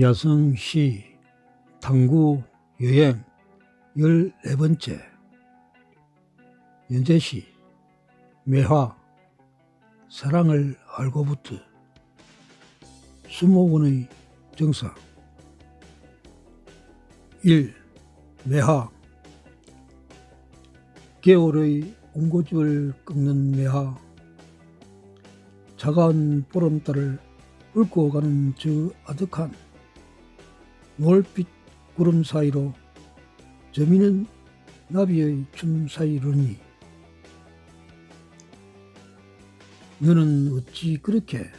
야성시 탐구 여행 14번째. 연재시 매화 사랑을 알고부터 수목원의 정상 1. 매화. 개월의 옹고집을 꺾는 매화. 차가운 보름달을 읊고 가는 저 아득한 노을빛 구름 사이로 저미는 나비의 춤 사이로니. 너는 어찌 그렇게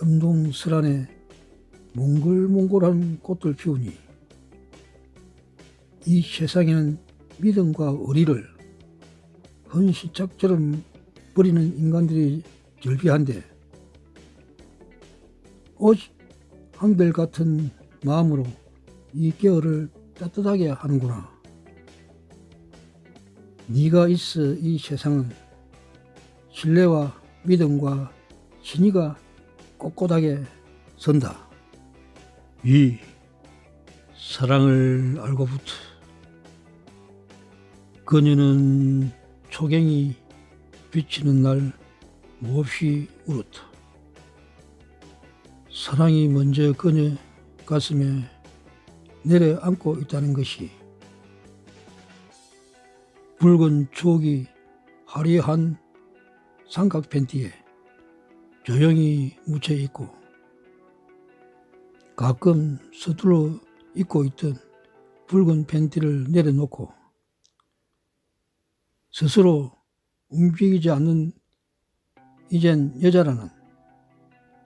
엄동설안에 몽글몽글한 꽃들 피우니? 이 세상에는 믿음과 의리를 헌시짝처럼 버리는 인간들이 절비한데 오직 한결 같은 마음으로 이 겨울을 따뜻하게 하는구나. 네가 있어 이 세상은 신뢰와 믿음과 신의가 꼿꼿하게 선다. 이 사랑을 알고부터 그녀는 초갱이 비치는 날 몹시 울었다. 사랑이 먼저 그녀 가슴에 내려앉고 있다는 것이 붉은 추억이 화려한 삼각 팬티에 조용히 묻혀 있고 가끔 서툴러 입고 있던 붉은 팬티를 내려놓고 스스로 움직이지 않는 이젠 여자라는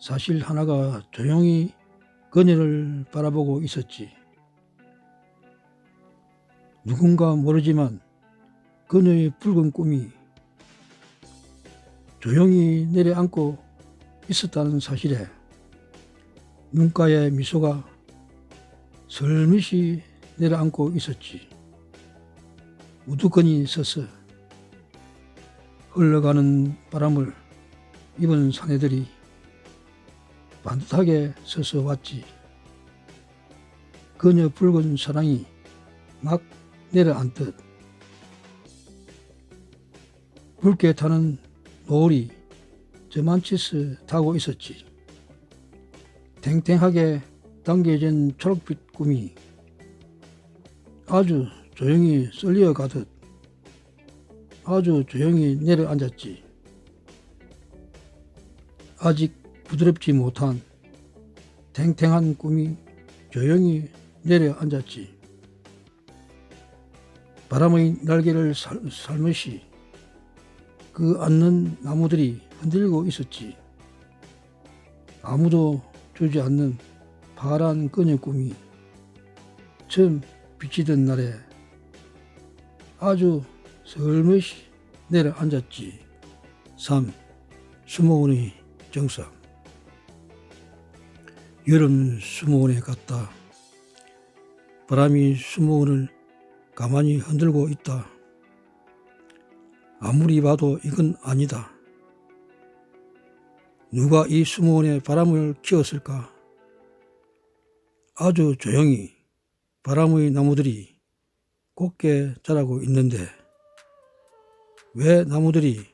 사실 하나가 조용히 그녀를 바라보고 있었지. 누군가 모르지만 그녀의 붉은 꿈이 조용히 내려앉고 있었다는 사실에 눈가에 미소가 슬밋이 내려앉고 있었지. 우두커니 서서 흘러가는 바람을 입은 사내들이 반듯하게 서서 왔지. 그녀 붉은 사랑이 막 내려앉듯 붉게 타는 노을이 저만치스 타고 있었지. 탱탱하게 당겨진 초록빛 꿈이 아주 조용히 썰려 가듯 아주 조용히 내려앉았지. 아직 부드럽지 못한 탱탱한 꿈이 조용히 내려앉았지. 바람의 날개를 살, 살며시 그 앉는 나무들이 흔들고 있었지. 아무도 주지 않는 파란 그녀 꿈이 처음 비치던 날에 아주 슬며시 내려앉았지. 3. 수목원의 정상 여름 수목원에 갔다. 바람이 수목원을 가만히 흔들고 있다. 아무리 봐도 이건 아니다. 누가 이 수목원에 바람을 키웠을까? 아주 조용히 바람의 나무들이 곱게 자라고 있는데 왜 나무들이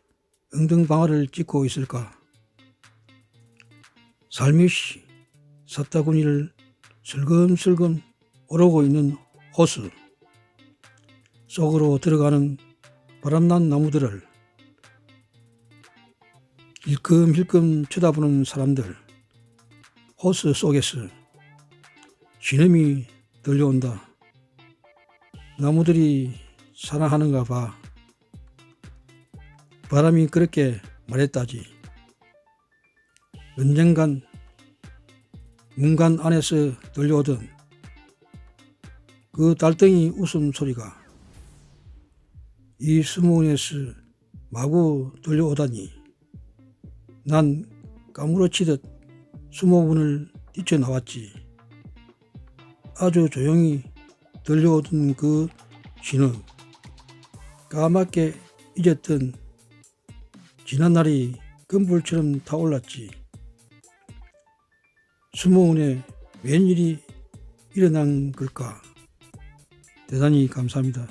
엉덩방아를 찍고 있을까? 살며시 사타구니를 슬금슬금 오르고 있는 호수 속으로 들어가는 바람난 나무들을 힐끔힐끔 쳐다보는 사람들 호수 속에서 신음이 들려온다. 나무들이 사랑하는가 봐. 바람이 그렇게 말했다지. 언젠간 문간 안에서 들려오던 그 달덩이 웃음소리가 이 수문에서 마구 들려오다니 난 까무러치듯 수모문을 뛰쳐나왔지. 아주 조용히 들려오던 그 신음 까맣게 잊었던 지난날이 금불처럼 타올랐지. 수모원에 웬일이 일어난 걸까? 대단히 감사합니다.